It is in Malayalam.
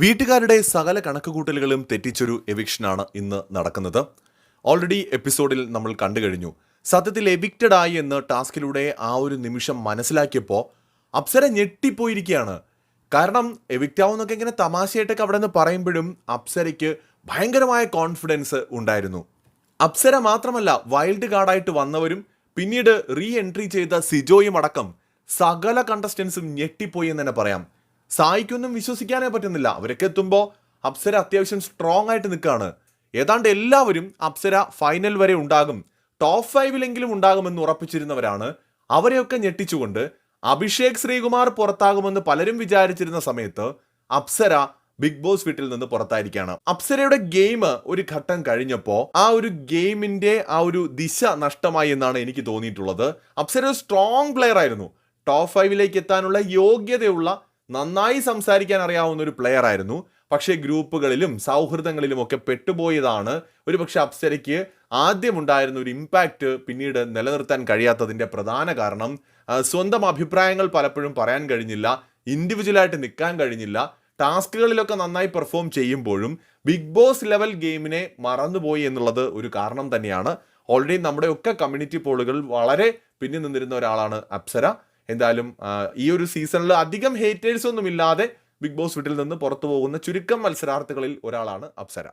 വീട്ടുകാരുടെ സകല കണക്കുകൂട്ടലുകളും തെറ്റിച്ചൊരു എവിക്ഷനാണ് ഇന്ന് നടക്കുന്നത്. ഓൾറെഡി എപ്പിസോഡിൽ നമ്മൾ കണ്ടു കഴിഞ്ഞു. സത്യത്തിൽ എവിക്റ്റഡ് ആയി എന്ന് ടാസ്കിലൂടെ ആ ഒരു നിമിഷം മനസ്സിലാക്കിയപ്പോൾ അപ്സര ഞെട്ടിപ്പോയിരിക്കുകയാണ്. കാരണം എവിക്റ്റ് ആവുന്നൊക്കെ ഇങ്ങനെ തമാശയായിട്ടൊക്കെ അവിടെ നിന്ന് പറയുമ്പോഴും അപ്സരയ്ക്ക് ഭയങ്കരമായ കോൺഫിഡൻസ് ഉണ്ടായിരുന്നു. അപ്സര മാത്രമല്ല വൈൽഡ് കാർഡായിട്ട് വന്നവരും പിന്നീട് റീ എൻട്രി ചെയ്ത സിജോയും അടക്കം സകല കണ്ടസ്റ്റൻസും ഞെട്ടിപ്പോയി എന്ന് തന്നെ പറയാം. സായിക്കൊന്നും വിശ്വസിക്കാനേ പറ്റുന്നില്ല. അവരൊക്കെ എത്തുമ്പോൾ അപ്സര അത്യാവശ്യം സ്ട്രോങ് ആയിട്ട് നിൽക്കുകയാണ് ഏതാണ്ട് എല്ലാവരും അപ്സര ഫൈനൽ വരെ ഉണ്ടാകും. ടോപ്പ് ഫൈവിലെങ്കിലും ഉണ്ടാകുമെന്ന് ഉറപ്പിച്ചിരുന്നവരാണ്. അവരെയൊക്കെ ഞെട്ടിച്ചുകൊണ്ട് അഭിഷേക് ശ്രീകുമാർ പുറത്താകുമെന്ന് പലരും വിചാരിച്ചിരുന്ന സമയത്ത് അപ്സര ബിഗ് ബോസ് വീട്ടിൽ നിന്ന് പുറത്തായിരിക്കുകയാണ് അപ്സരയുടെ ഗെയിം ഒരു ഘട്ടം കഴിഞ്ഞപ്പോൾ ആ ഒരു ഗെയിമിന്റെ ആ ഒരു ദിശ നഷ്ടമായി എന്നാണ് എനിക്ക് തോന്നിയിട്ടുള്ളത്. അപ്സര ഒരു സ്ട്രോങ് പ്ലെയർ ആയിരുന്നു. ടോപ്പ് ഫൈവിലേക്ക് എത്താനുള്ള യോഗ്യതയുള്ള നന്നായി സംസാരിക്കാൻ അറിയാവുന്ന ഒരു പ്ലെയർ ആയിരുന്നു. പക്ഷേ ഗ്രൂപ്പുകളിലും സൗഹൃദങ്ങളിലും ഒക്കെ പെട്ടുപോയതാണ്. ഒരുപക്ഷെ അപ്സരയ്ക്ക് ആദ്യം ഉണ്ടായിരുന്ന ഒരു ഇമ്പാക്റ്റ് പിന്നീട് നിലനിർത്താൻ കഴിയാത്തതിന്റെ പ്രധാന കാരണം. സ്വന്തം അഭിപ്രായങ്ങൾ പലപ്പോഴും പറയാൻ കഴിഞ്ഞില്ല. ഇൻഡിവിജ്വലായിട്ട് നിൽക്കാൻ കഴിഞ്ഞില്ല. ടാസ്കുകളിലൊക്കെ നന്നായി പെർഫോം ചെയ്യുമ്പോഴും ബിഗ് ബോസ് ലെവൽ ഗെയിമിനെ മറന്നുപോയി എന്നുള്ളത് ഒരു കാരണം തന്നെയാണ്. ഓൾറെഡി നമ്മുടെയൊക്കെ കമ്മ്യൂണിറ്റി പോളുകൾ വളരെ പിന്നിൽ നിന്നിരുന്ന ഒരാളാണ് അപ്സര. എന്തായാലും ഈ ഒരു സീസണിൽ അധികം ഹേറ്റേഴ്സ് ഒന്നും ഇല്ലാതെ ബിഗ് ബോസ് വീട്ടിൽ നിന്ന് പുറത്തു പോകുന്ന ചുരുക്കം മത്സരാർത്ഥികളിൽ ഒരാളാണ് അപ്സര.